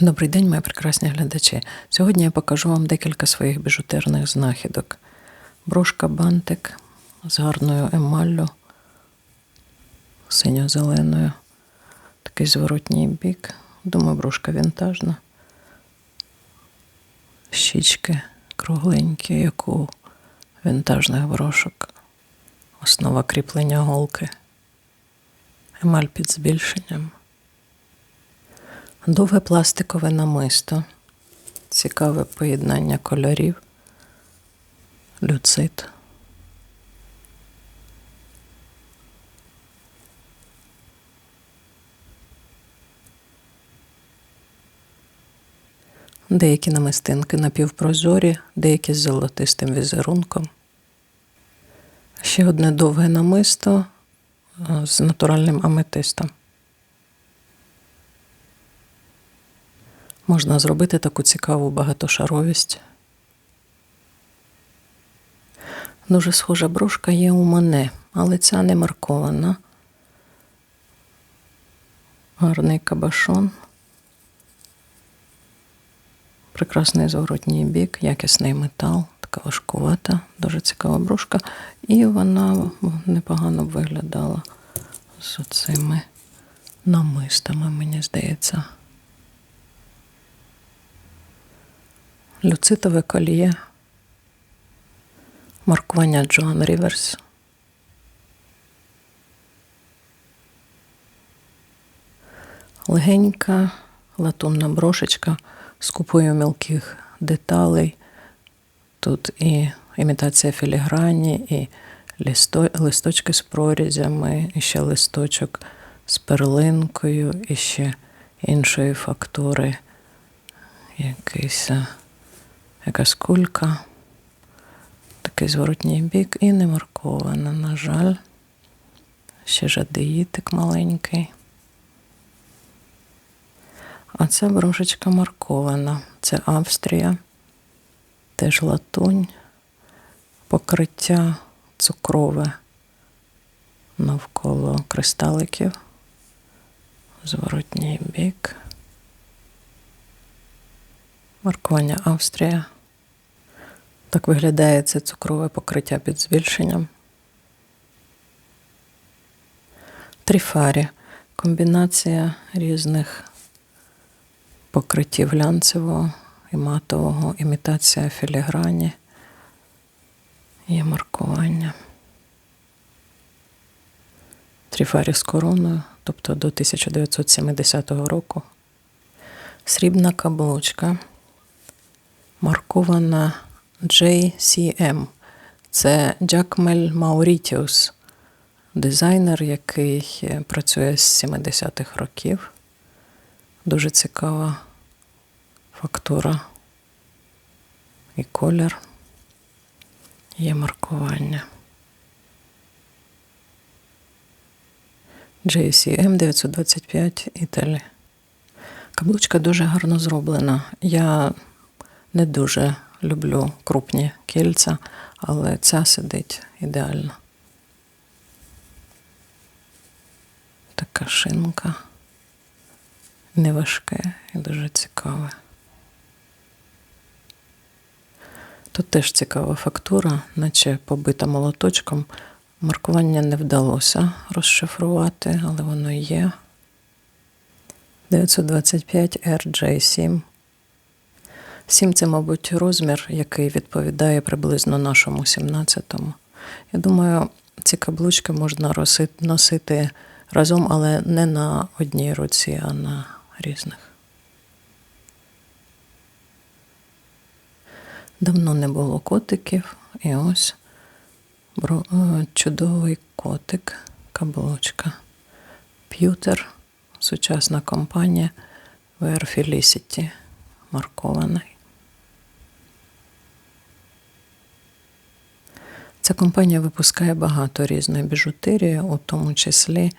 Добрий день, мої прекрасні глядачі. Сьогодні я покажу вам декілька своїх біжутерних знахідок. Брошка бантик з гарною емаллю, синьо-зеленою, такий зворотній бік. Думаю, брошка вінтажна. Щічки кругленькі, як у вінтажних брошок. Основа кріплення голки. Емаль під збільшенням. Довге пластикове намисто, цікаве поєднання кольорів, люцит. Деякі намистинки напівпрозорі, деякі з золотистим візерунком. Ще одне довге намисто е, з натуральним аметистом. Можна зробити таку цікаву багатошаровість. Дуже схожа брошка є у мене, але ця не маркована. Гарний кабашон. Прекрасний зворотній бік, якісний метал, така важкувата, дуже цікава брошка. І вона непогано виглядала з цими намистами, мені здається. Люцитове коліє, маркування Джоан Ріверс. Легенька латунна брошечка з купою мілких деталей. Тут і імітація філіграні, і листо, листочки з прорізями, і ще листочок з перлинкою, і ще іншої фактури. Якийсь якась кулька, такий зворотній бік і не маркована, на жаль. Ще жадеїтик маленький. А ця брошечка маркована. Це Австрія, теж латунь, покриття цукрове навколо кристаликів, зворотній бік. Маркування Австрія. Так виглядає це цукрове покриття під збільшенням. Тріфарі комбінація різних покриттів глянцевого і матового, імітація філіграні, є маркування. Тріфарі з короною, тобто до 1970 року. Срібна каблучка, маркована JCM. Це Джакмель Маурітіус, дизайнер, який працює з 70-х років. Дуже цікава фактура і колір. Є маркування. JCM 925 Італія. Каблучка дуже гарно зроблена. Я не дуже люблю крупні кільця, але ця сидить ідеально. Така шинка. Неважке і дуже цікаве. Тут теж цікава фактура, наче побита молоточком. Маркування не вдалося розшифрувати, але воно є. 925 RJ7. 7 це, мабуть, розмір, який відповідає приблизно нашому 17-му. Я думаю, ці каблучки можна носити разом, але не на одній руці, а на різних. Давно не було котиків, і ось чудовий котик, каблучка. П'ютер, сучасна компанія VR Felicity, маркований. Ця компанія випускає багато різної біжутерії, у тому числі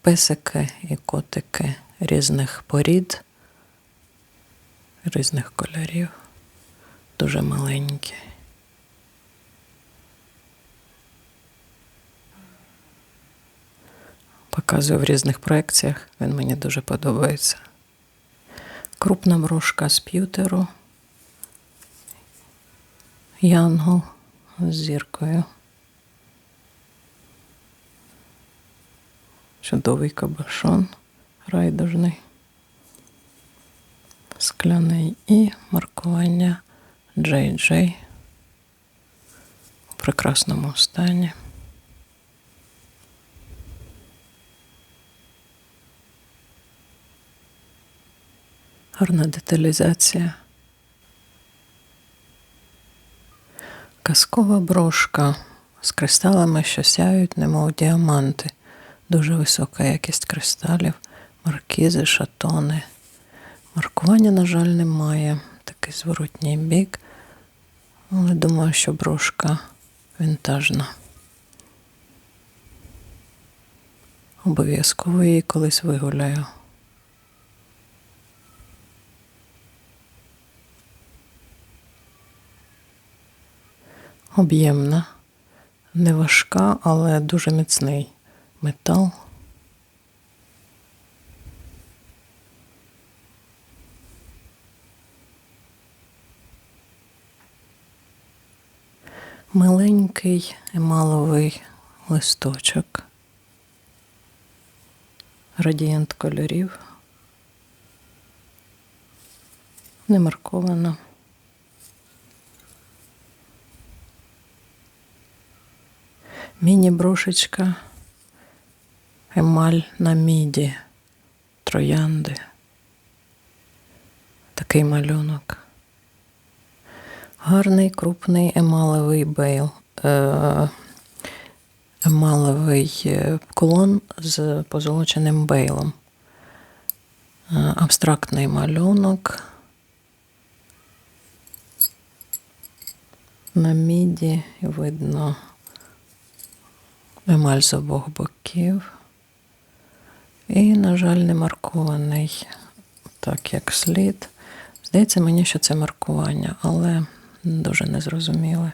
песики і котики різних порід, різних кольорів, дуже маленькі. Показую в різних проекціях, він мені дуже подобається. Крупна брошка з п'ютеру. Янгол з зіркою. Чудовий кабашон райдужний. Скляний і маркування JJ у прекрасному стані. Гарна деталізація. Казкова брошка з кристалами, що сяють, немов діаманти. Дуже висока якість кристалів, маркізи, шатони. Маркування, на жаль, немає. Такий зворотній бік. Але думаю, що брошка вінтажна. Обов'язково її колись вигуляю. Об'ємна, не важка, але дуже міцний метал. Миленький емаловий листочок. Радієнт кольорів. Не марковано. Міні-брошечка, емаль на міді, троянди. Такий малюнок. Гарний крупний емалевий бейл. Е, емалевий е, кулон з позолоченим бейлом. Е, Абстрактний малюнок. На міді видно емаль з обох боків. І, на жаль, не маркований так, як слід. Здається мені, що це маркування, але дуже незрозуміле.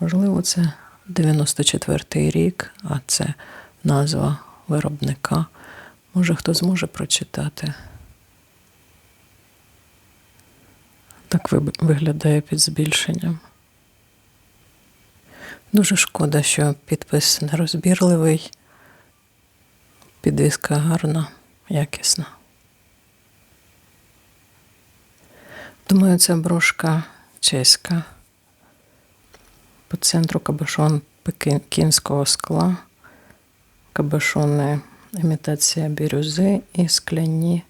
Можливо, це 94-й рік, а це назва виробника. Може, хто зможе прочитати. Так виглядає під збільшенням. Дуже шкода, що підпис нерозбірливий, підвіска гарна, якісна. Думаю, це брошка чеська. По центру кабошон пекінського скла, кабошони імітація бірюзи і скляні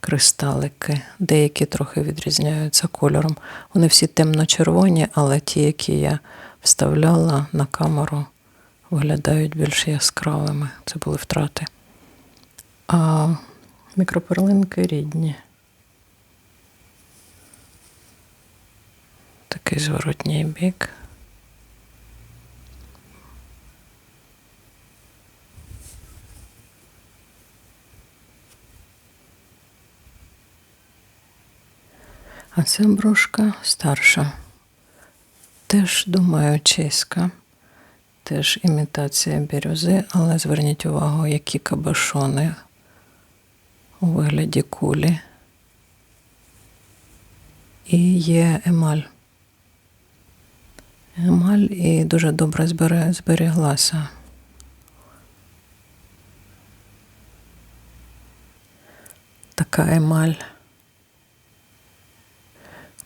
кристалики. Деякі трохи відрізняються кольором. Вони всі темно-червоні, але ті, які я вставляла на камеру, виглядають більш яскравими. Це були втрати. А мікроперлинки рідні. Такий зворотній бік. А ця брошка старша. Теж, думаю, чеська. Теж імітація бірюзи, але зверніть увагу, які кабашони у вигляді кулі. І є емаль. Емаль і дуже добре зберіглася. Така емаль.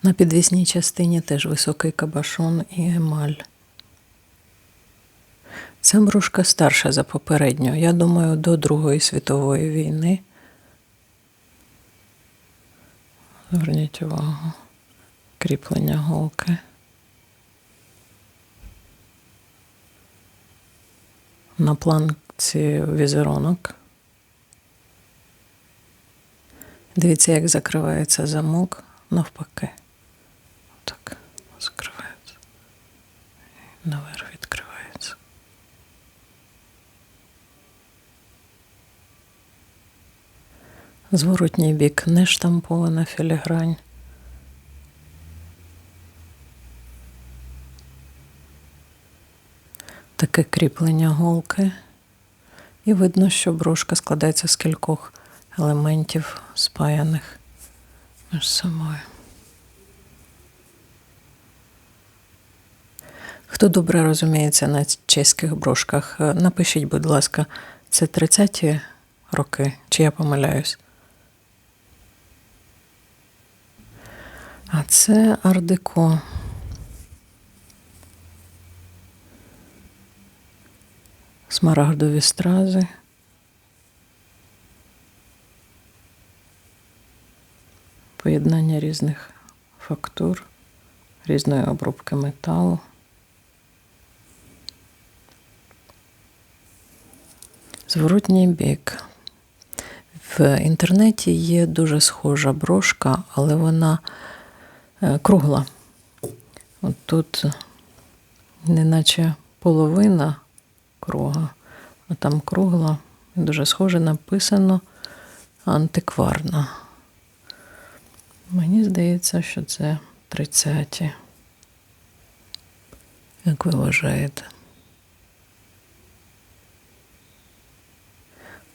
На підвісній частині теж високий кабашон і емаль. Ця брошка старша за попередню. Я думаю, до Другої світової війни. Зверніть увагу. Кріплення голки. На планці візерунок. Дивіться, як закривається замок навпаки. Так, закривається. І наверх відкривається. Зворотній бік не штампована філігрань. Таке кріплення голки. І видно, що брошка складається з кількох елементів спаяних аж самою. Хто добре розуміється на чеських брошках, е, напишіть, будь ласка, це 30-ті роки, чи я помиляюсь? А це ардеко. Смарагдові стрази. Поєднання різних фактур, різної обробки металу. Зворотній бік. В інтернеті є дуже схожа брошка, але вона е, кругла. От тут неначе половина круга, а там кругла. Дуже схоже написано антикварна. Мені здається, що це 30-ті. Як ви вважаєте?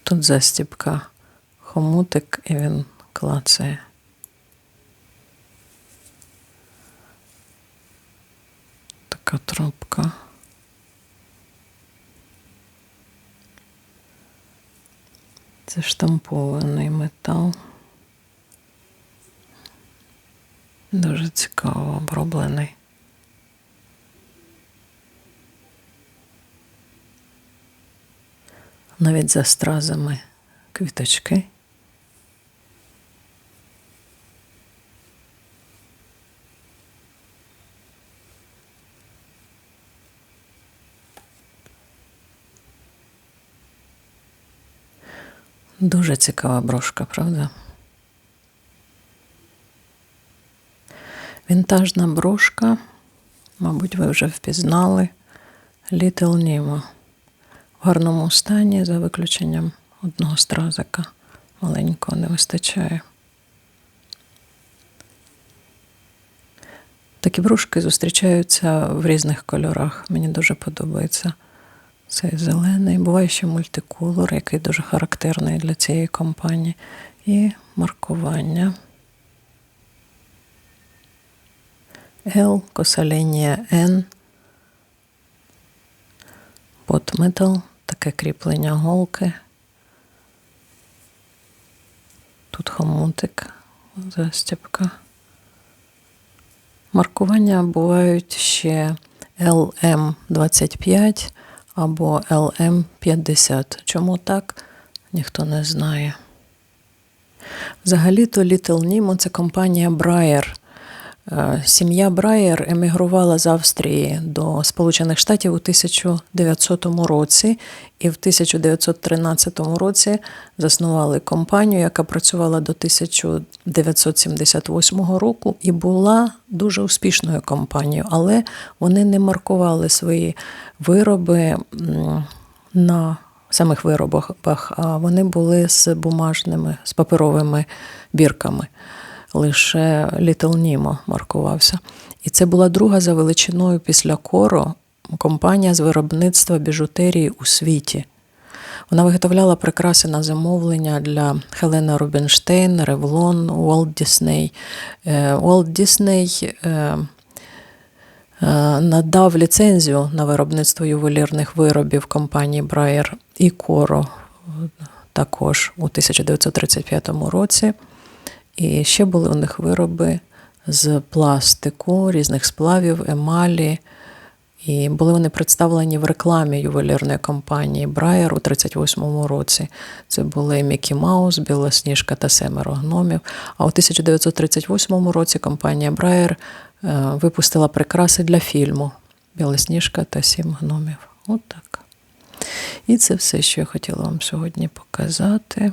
Тут застібка, хомутик і він клацає. Така трубка. Це штампований метал. Дуже цікаво оброблений. Навіть за стразами квіточки. Дуже цікава брошка, правда? Вінтажна брошка, мабуть, ви вже впізнали Little Nemo. Гарному стані, за виключенням одного стразика. Маленького не вистачає. Такі брошки зустрічаються в різних кольорах. Мені дуже подобається цей зелений. Буває ще мультиколор, який дуже характерний для цієї компанії. І маркування. L, косалінія N, Metal, таке кріплення голки. Тут хомутик, застібка. Маркування бувають ще LM25 або LM50. Чому так, ніхто не знає. Взагалі-то Little Nemo – це компанія Е, сім'я Брайер емігрувала з Австрії до Сполучених Штатів у 1900 році, і в 1913 році заснували компанію, яка працювала до 1978 року, і була дуже успішною компанією, але вони не маркували свої вироби на самих виробах, а вони були з бумажними, з паперовими бірками лише Little Nemo маркувався. І це була друга за величиною після Коро компанія з виробництва біжутерії у світі. Вона виготовляла прикраси на замовлення для Хелена Рубінштейн, Ревлон, Уолт Дісней. Уолт Дісней надав ліцензію на виробництво ювелірних виробів компанії Брайер і Коро також у 1935 році. І ще були у них вироби з пластику, різних сплавів, емалі. І були вони представлені в рекламі ювелірної компанії Брайер у 38-му році. Це були Мікі Маус, Білосніжка та Семеро гномів. А у 1938 році компанія Брайер випустила прикраси для фільму Білосніжка та Сім гномів. От так. І це все, що я хотіла вам сьогодні показати.